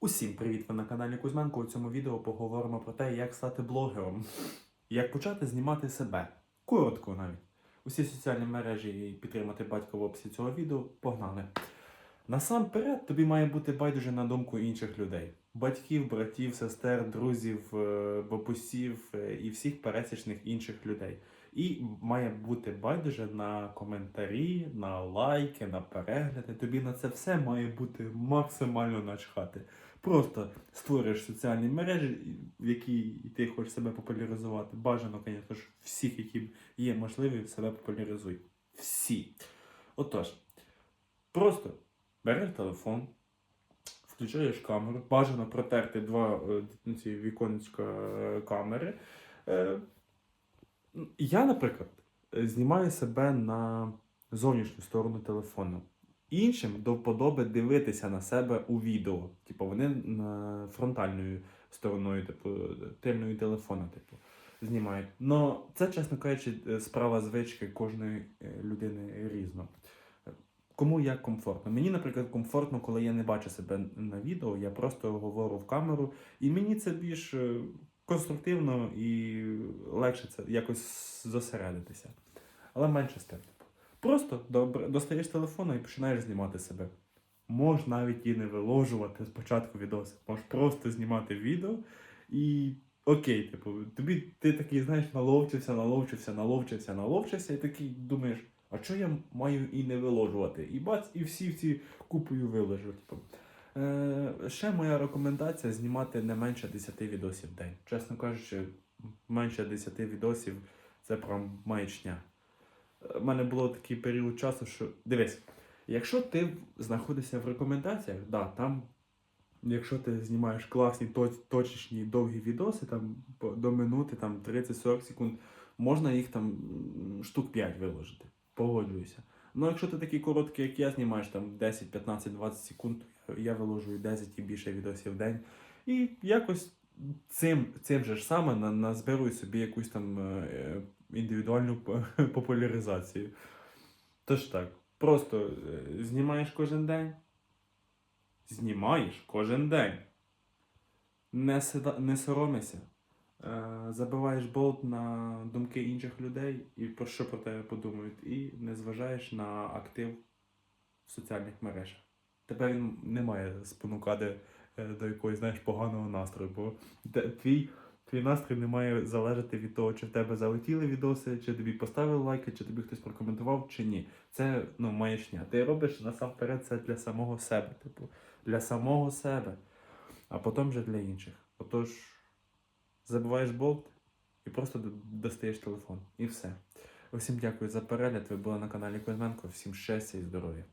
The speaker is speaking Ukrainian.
Усім привіт! Ви на каналі Кузьменко. У цьому відео поговоримо про те, як стати блогером, як почати знімати себе. Коротко навіть. Усі соціальні мережі і підтримати батька в описі цього відео. Погнали. Насамперед, тобі має бути байдуже на думку інших людей: батьків, братів, сестер, друзів, е, бабусів е, і всіх пересічних інших людей. І має бути байдуже на коментарі, на лайки, на перегляди. Тобі на це все має бути максимально начхати. Просто створюєш соціальні мережі, в які ти хочеш себе популяризувати. Бажано, звісно всіх, які є можливі, себе популяризуй. Всі. Отож, просто береш телефон, включаєш камеру, бажано протерти два е, ці віконечка е, камери. Я, наприклад, е, знімаю себе на зовнішню сторону телефону. Іншим до вподоби дивитися на себе у відео. Типу, вони фронтальною стороною, типу, тильною телефона, типу, знімають. Но це, чесно кажучи, е, справа звички кожної е, людини різно. Кому як комфортно. Мені, наприклад, комфортно, коли я не бачу себе на відео, я просто говорю в камеру, і мені це більш конструктивно і легше це якось зосередитися. Але менше з тим. Просто достаєш телефона і починаєш знімати себе. Можеш навіть і не виложувати спочатку відоси. Можеш просто знімати відео і окей, типу, тобі ти такий, знаєш, наловчився, наловчився, наловчився, наловчився, і такий думаєш, а що я маю і не виложувати? І бац, і всі ці купою виложу. Типу. Е, ще моя рекомендація знімати не менше 10 відосів в день. Чесно кажучи, менше 10 відосів це прям маячня. У мене було такий період часу, що. Дивись, якщо ти знаходишся в рекомендаціях, да, там, якщо ти знімаєш класні, то- точечні, довгі відоси, там до минути, там 30-40 секунд, можна їх там штук 5 виложити. Погоджуюся. Ну, якщо ти такий короткий, як я, знімаєш там 10, 15, 20 секунд, я виложую 10 і більше відосів в день. І якось цим, цим же ж саме на- назбирую собі якусь там е, індивідуальну популяризацію. Тож так, просто е, знімаєш кожен день. Знімаєш кожен день. Не, не соромися. Е, забиваєш болт на думки інших людей і про що про тебе подумають, і не зважаєш на актив в соціальних мережах. Тебе він не має спонукати е, до якогось, знаєш, поганого настрою, бо твій, твій настрій не має залежати від того, чи в тебе залетіли відоси, чи тобі поставили лайки, чи тобі хтось прокоментував, чи ні. Це ну, маячня. Ти робиш насамперед це для самого себе, типу, для самого себе, а потім вже для інших. Отож, забиваєш болт і просто достаєш телефон. І все. Усім дякую за перегляд. Ви були на каналі Кузьменко. Всім щастя і здоров'я.